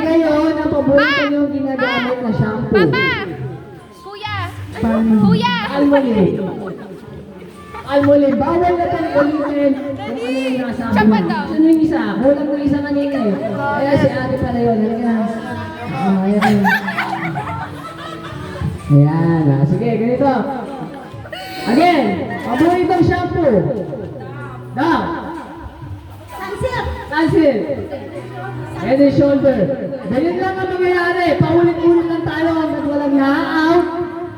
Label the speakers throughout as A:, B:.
A: kayo ng paborito nyo ginagamit na shampoo.
B: Papa! Kuya!
A: Paano?
B: Kuya!
A: Almoli. Almoli, bawal na tayo ulitin kung ano yung nasa
B: Siya
A: akin.
B: pa daw.
A: Sino yung isa? Kulang mo isa kanina eh. Kaya si ate pala yun. Halika. Ah, ayan. Ayan. ah. Sige, ganito. Again, paboritong shampoo. Daw. Sunsil. Head and shoulder. Ganyan lang ang mangyayari. Paulit-ulit lang tayo hanggang walang na-out.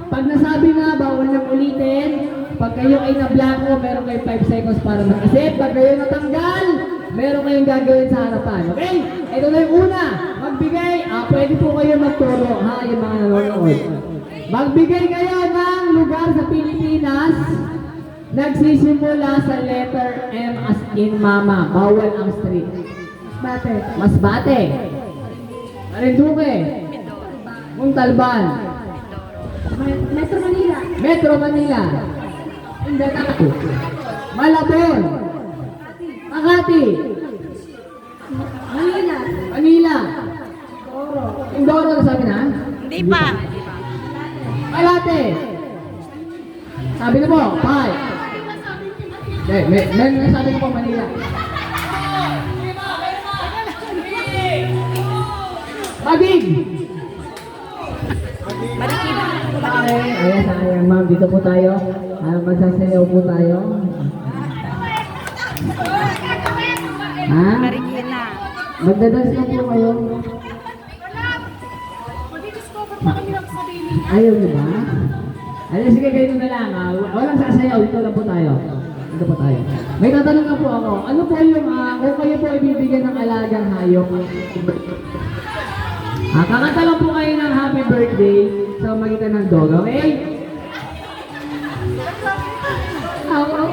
A: Pag nasabi na, bawal nang ulitin. Pag kayo ay na-blanco, meron kayong 5 seconds para mag-isip. Pag kayo natanggal, meron kayong gagawin sa harapan. Okay? Ito na yung una. Magbigay. Ah, pwede po kayo magturo, ha? Yung mga nanonood. Magbigay kayo ng lugar sa Pilipinas Nagsisimula sa letter M as in mama. Bawal ang street. Masbate. Masbate. Marinduque. Muntalban.
C: Metro Manila.
A: Metro Manila. Mindanao. Malabon. Makati.
C: Manila.
A: Manila. Indoro na sabi na?
B: Hindi pa.
A: Malate. Sabi na po, five. Eh, may, may, may sabi ko po Manila. Magig!
B: Marikina.
A: Okay, ayan, ayan, ma'am, dito po tayo. Ah, magsasayaw po tayo. Ha?
B: Marikina.
A: Magdadance na po kayo. Ayaw niyo ba? Ay, sige, ganito na lang. ah. walang sasayaw, dito lang po tayo. Dito po tayo. May tatanong na po ako. Ano po yung, ah, kung kayo po ibibigyan ng alagang hayop? Ah, kakanta lang po kayo ng happy birthday sa magitan ng dog, okay? Aw, aw,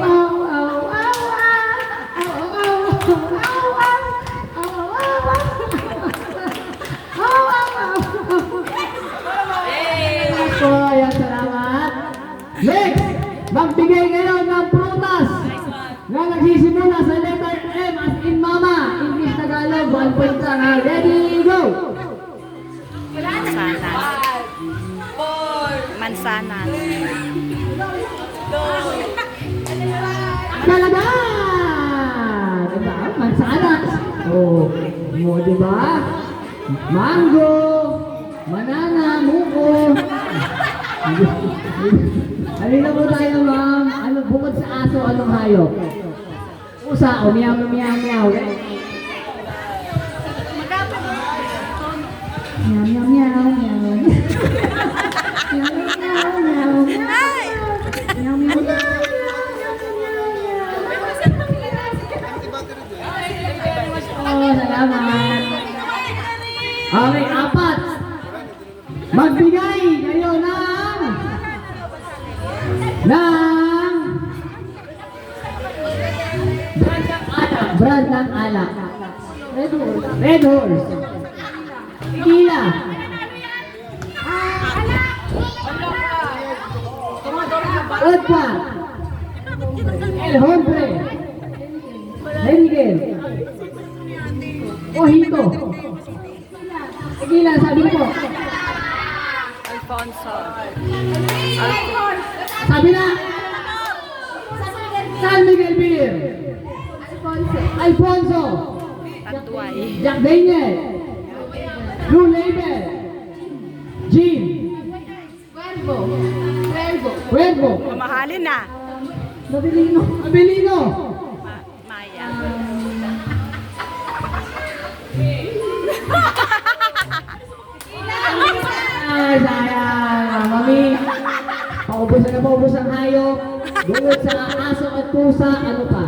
A: one point lang ha. Ready, go!
B: Mansanas. Mansanas.
A: Talaga! Diba? Mansanas. Oh, mo, diba? Mango, banana, muko. Halina po tayo, ma'am. Ano, bukod sa aso, anong hayop? Pusa, o meow, meow, meow, meow, meow. Meow, meow, meow, meow. Meow. Oh, salamat. Okay, apat. Magbigay kayo ng ng. Brand ng alak. Red Horse. Red Horse. Tequila. Vodka. El Hombre. Heineken. Mojito. Tequila, sabi ko.
B: Alfonso.
A: Sabi na. San Miguel Beer. Alfonso.
B: Tatuay.
A: Jack Daniel. Blue Label. Jim. Cuervo.
B: Mamahalin na.
A: Abilino. Abilino.
B: Ma- Maya.
A: Ay, sayang. Mami. Paubusan na paubos ang hayop. Bukod sa aso at pusa, ano pa?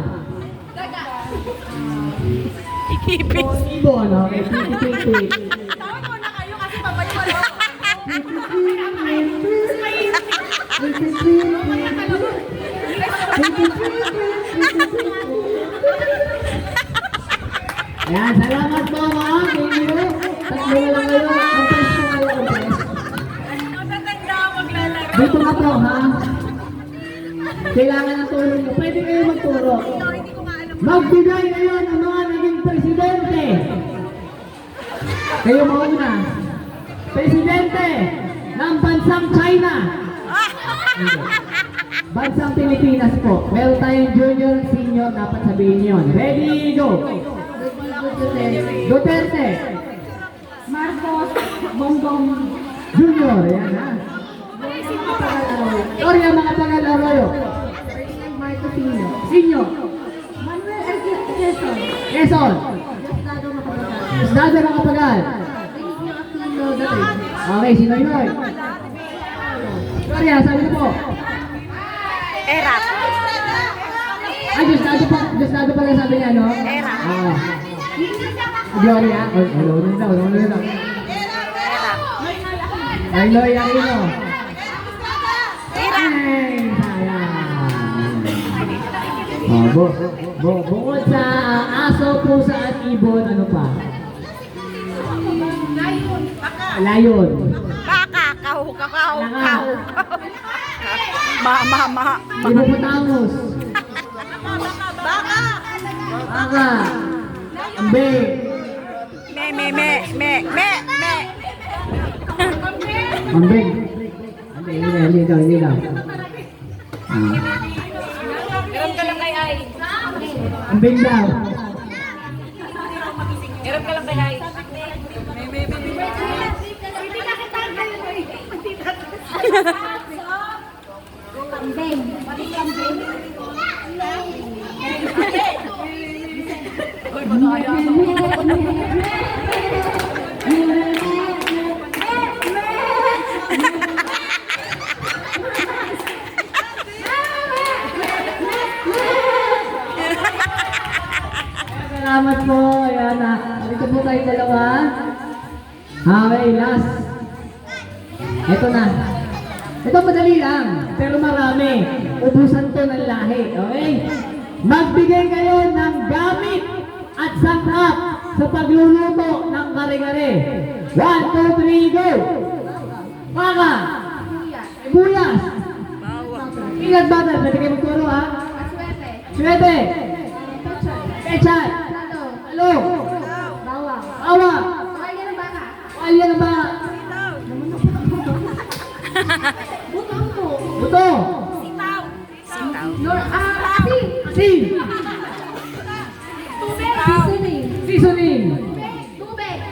B: Ikipis.
A: Ibon, okay. Piti-piti. Ayan, salamat po. Thank you. Tatlo na lang kayo. Compress po kayo. Compress. Dito na po ha. Kailangan ng tulong nyo. Pwede kayo magturo. Magbigay kayo ng mga naging presidente. Kayo mauna. Presidente ng bansang China. Bansang Pilipinas po. Meron tayong junior, senior, dapat sabihin yun. Ready, go! Duterte.
C: Marcos, Bongbong,
A: Junior, yan ha. Sorry ang mga tagal-arroyo.
C: Marcos Sino,
A: Senior.
C: Manuel Arquez Quezon,
A: Quezon.
C: Estado Makapagal,
A: Estado ng Kapagal.
C: Benigno Aquino David,
A: Okay, sino yun? Sorry ha, sabi ko po.
B: Erap.
A: Ay, Justado pa, Justado pala sabi niya, no?
B: Era.
A: Oo. Gloria. Oh, hello, hello, hello, hello.
B: Erap.
A: Ay, Loy Aquino.
B: Erap.
A: Ay, sayang. Oh, bu bu bukod sa ah, aso, pusa at ibon, ano pa? Layon.
B: Baka. Kakaw. Kahu. Ma, ma, ma.
A: Hippopotamus.
B: Baka.
A: Baka. Ambing.
B: Me, me, me, me, me, me.
A: Ambing. Hindi, hindi, hindi daw, hindi daw. Ah.
B: Meron ka lang kay Ay.
A: Ambing daw. Salamat po. Ayan na. Dito po tayo dalawa. Okay, last. Ito na. Ito madali lang, pero marami. Ubusan to ng lahi, okay? Magbigay kayo ng gamit at sangkap sa pagluluto ng kare-kare. One, two, three, go! Baka! Sibuyas! Peanut butter, pwede kayo magturo ha?
C: Aswete,
A: Suwete!
C: Pechay,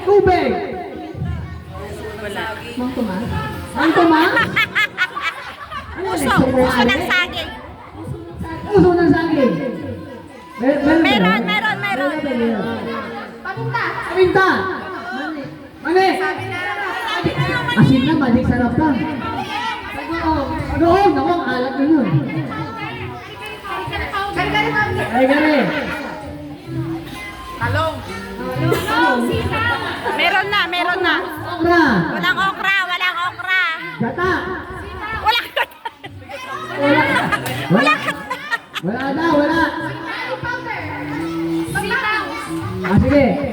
C: tubig!
B: Wala.
C: Mang tumas,
A: Ang tuma?
B: Puso. Puso ng saging.
A: Puso ng saging! Mer- meron
B: Meron, meron, meron.
C: paminta,
A: Paminta! Mani! Asin na, madik sarap ka.
C: bagoong,
A: Noon, ako ang alat na yun. Ay, gani.
B: Talong. Meron na, meron na.
A: Okra!
B: Walang okra, walang okra.
A: Gata! Wala! Wala! Wala daw, wala!
C: curry powder, sitaw,
A: Ah, sige.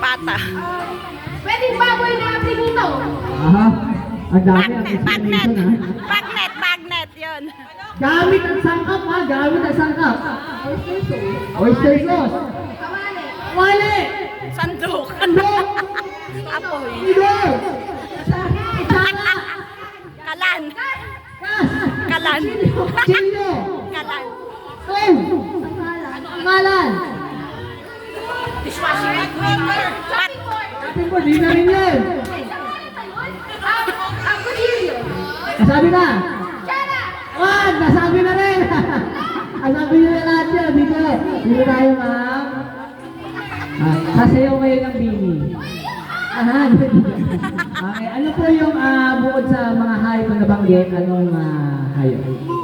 B: Pata.
C: pwedeng baboy na pinito,
A: Aha. Ang dami ang
B: Bagnet, bagnet.
A: explanation ha.
B: Bagnet, bagnet, yun.
A: Gamit ang sangkap ha, gamit ang sangkap.
C: oyster sauce,
A: Oyster sauce.
C: kawali,
A: Wale!
B: Sandok.
A: Sandok!
B: Apoy.
A: Idol! Itsara!
B: Kalan. Kalan.
A: Chilo!
B: Kalan.
A: Tom!
C: pangalan,
A: Mo, di na rin
C: kutsilyo,
A: Nasabi na. Wag! Nasabi na rin. Nasabi nyo na lahat yun. Dito. Dito tayo, ma'am. Ah, sasayaw kayo ng bini. Aha. okay. Ano po yung ah, bukod sa mga hayop na nabanggit? Anong ah, hayop?